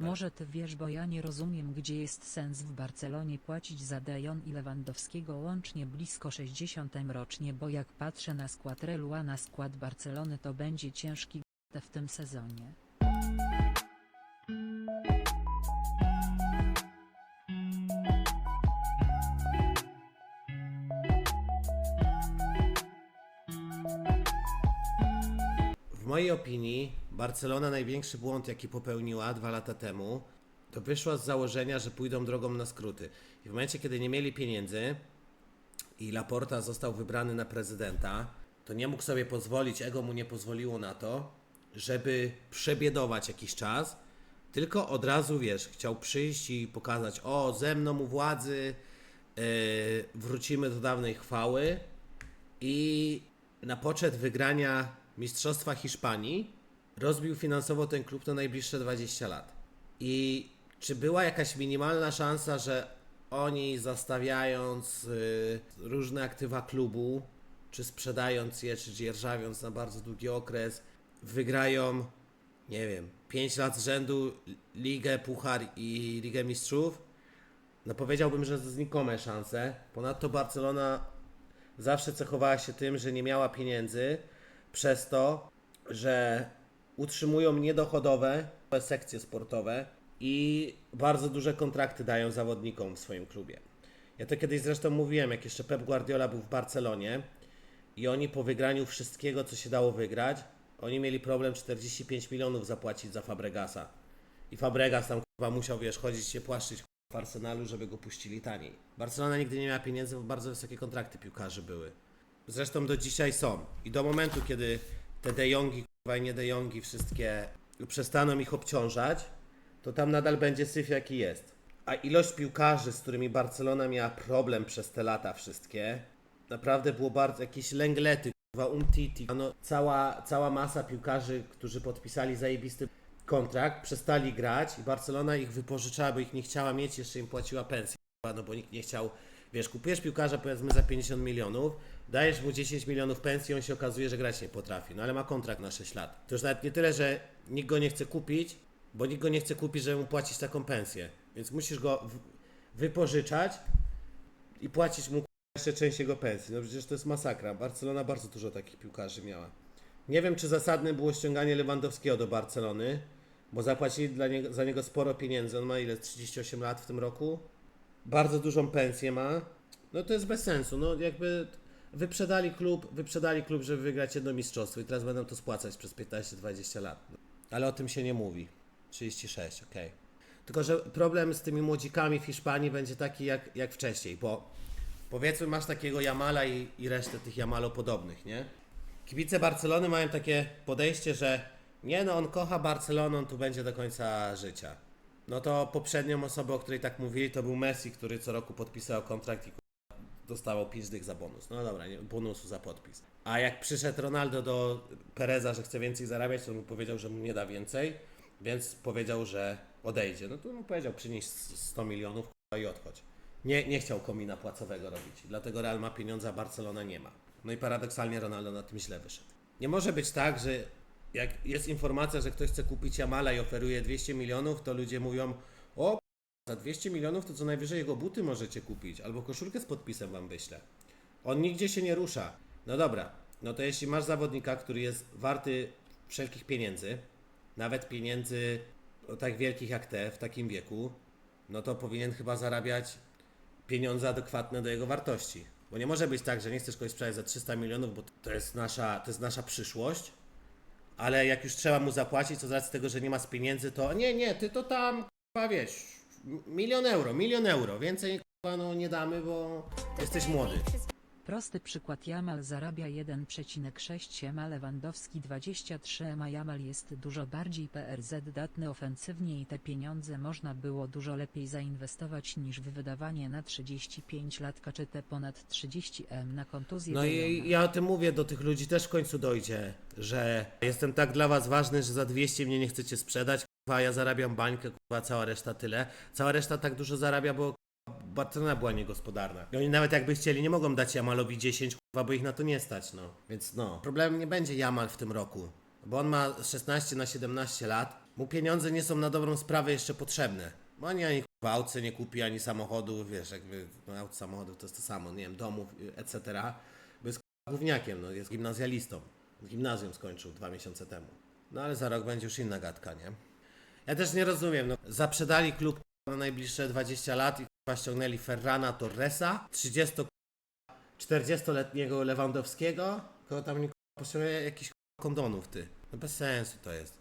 Może ty wiesz, bo ja nie rozumiem, gdzie jest sens w Barcelonie płacić za Dejon i Lewandowskiego łącznie blisko 60 rocznie, bo jak patrzę na skład Realu, a na skład Barcelony to będzie ciężki w tym sezonie. W mojej opinii Barcelona największy błąd, jaki popełniła dwa lata temu, to wyszła z założenia, że pójdą drogą na skróty. I w momencie, kiedy nie mieli pieniędzy i Laporta został wybrany na prezydenta, to nie mógł sobie pozwolić, ego mu nie pozwoliło na to, żeby przebiedować jakiś czas, tylko od razu, wiesz, chciał przyjść i pokazać, o, ze mną u władzy, yy, wrócimy do dawnej chwały, i na poczet wygrania Mistrzostwa Hiszpanii rozbił finansowo ten klub na najbliższe 20 lat. I czy była jakaś minimalna szansa, że oni zastawiając y, różne aktywa klubu, czy sprzedając je, czy dzierżawiąc na bardzo długi okres, wygrają, nie wiem, 5 lat z rzędu Ligę, Puchar i Ligę Mistrzów? No powiedziałbym, że znikome szanse. Ponadto Barcelona zawsze cechowała się tym, że nie miała pieniędzy, przez to, że utrzymują niedochodowe sekcje sportowe i bardzo duże kontrakty dają zawodnikom w swoim klubie. Ja to kiedyś zresztą mówiłem, jak jeszcze Pep Guardiola był w Barcelonie i oni po wygraniu wszystkiego, co się dało wygrać, oni mieli problem 45 milionów zapłacić za Fabregasa. I Fabregas tam musiał, wiesz, chodzić się płaszczyć w Arsenalu, żeby go puścili taniej. Barcelona nigdy nie miała pieniędzy, bo bardzo wysokie kontrakty piłkarzy były. Zresztą do dzisiaj są. I do momentu, kiedy te De Jongi, kurwa i nie De Jongi, wszystkie przestaną ich obciążać, to tam nadal będzie syf jaki jest. A ilość piłkarzy, z którymi Barcelona miała problem przez te lata wszystkie, naprawdę było bardzo jakieś lęglety, kurwa, Umtiti, no, cała, cała masa piłkarzy, którzy podpisali zajebisty kontrakt, przestali grać i Barcelona ich wypożyczała, bo ich nie chciała mieć, jeszcze im płaciła pensję, no bo nikt nie chciał, wiesz, kupujesz piłkarza powiedzmy za 50 milionów, dajesz mu 10 milionów pensji, on się okazuje, że grać nie potrafi, no ale ma kontrakt na 6 lat. To już nawet nie tyle, że nikt go nie chce kupić, bo nikt go nie chce kupić, żeby mu płacić taką pensję, więc musisz go wypożyczać i płacić mu jeszcze część jego pensji. No przecież to jest masakra. Barcelona bardzo dużo takich piłkarzy miała. Nie wiem, czy zasadne było ściąganie Lewandowskiego do Barcelony, bo zapłacili dla niego, za niego sporo pieniędzy. On ma ile? 38 lat w tym roku. Bardzo dużą pensję ma. No to jest bez sensu. No jakby wyprzedali klub, wyprzedali klub, żeby wygrać jedno mistrzostwo i teraz będą to spłacać przez 15-20 lat. Ale o tym się nie mówi. 36, okej. Tylko, że problem z tymi młodzikami w Hiszpanii będzie taki jak, jak wcześniej, bo powiedzmy masz takiego Jamala i, i resztę tych Jamalo podobnych, nie? Kibice Barcelony mają takie podejście, że nie no, on kocha Barcelonę, on tu będzie do końca życia. No to poprzednią osobą, o której tak mówili, to był Messi, który co roku podpisał kontrakt i dostawał 5 dych za bonus. No dobra, nie, bonusu za podpis. A jak przyszedł Ronaldo do Pereza, że chce więcej zarabiać, to mu powiedział, że mu nie da więcej, więc powiedział, że odejdzie. No to mu powiedział, przynieś 100 milionów i odchodź. Nie, nie chciał komina płacowego robić. Dlatego Real ma pieniądze, a Barcelona nie ma. No i paradoksalnie Ronaldo na tym źle wyszedł. Nie może być tak, że jak jest informacja, że ktoś chce kupić Jamala i oferuje 200 milionów, to ludzie mówią, za 200 milionów to co najwyżej jego buty możecie kupić, albo koszulkę z podpisem wam wyślę. On nigdzie się nie rusza. No dobra, no to jeśli masz zawodnika, który jest warty wszelkich pieniędzy, nawet pieniędzy tak wielkich jak te w takim wieku, no to powinien chyba zarabiać pieniądze adekwatne do jego wartości. Bo nie może być tak, że nie chcesz kogoś sprzedać za 300 milionów, bo to jest nasza, to jest nasza przyszłość, ale jak już trzeba mu zapłacić, to z racji tego, że nie ma z pieniędzy, to nie, nie, ty to tam, chyba wiesz, milion euro, milion euro, więcej kurwa, no nie damy, bo jesteś młody. Prosty przykład Jamal zarabia 1,6 ma Lewandowski 23 ma Jamal jest dużo bardziej PRZ datny ofensywnie i te pieniądze można było dużo lepiej zainwestować niż w wydawanie na 35 lat czy te ponad 30 M na kontuzję No i ja o tym mówię, do tych ludzi też w końcu dojdzie, że jestem tak dla was ważny, że za 200 mnie nie chcecie sprzedać, kurwa, ja zarabiam bańkę, kurwa, cała reszta tyle. Cała reszta tak dużo zarabia, bo kurwa, Barcelona była niegospodarna. I oni nawet jakby chcieli, nie mogą dać Jamalowi 10, kurwa, bo ich na to nie stać, no. Więc no, problem nie będzie Jamal w tym roku. Bo on ma 16 na 17 lat. Mu pieniądze nie są na dobrą sprawę jeszcze potrzebne. Bo ani ani kurwa, nie kupi, ani samochodów, wiesz, jakby no, aut, samochodów to jest to samo, nie wiem, domów, etc. Bo jest kurwa, gówniakiem, no, jest gimnazjalistą. Gimnazjum skończył dwa miesiące temu. No ale za rok będzie już inna gadka, nie? Ja też nie rozumiem, no, zaprzedali klub na najbliższe 20 lat i ściągnęli Ferrana Torresa, 30 40-letniego Lewandowskiego, kogo tam nie potrzebuje jakichś kondonów, ty. No bez sensu to jest.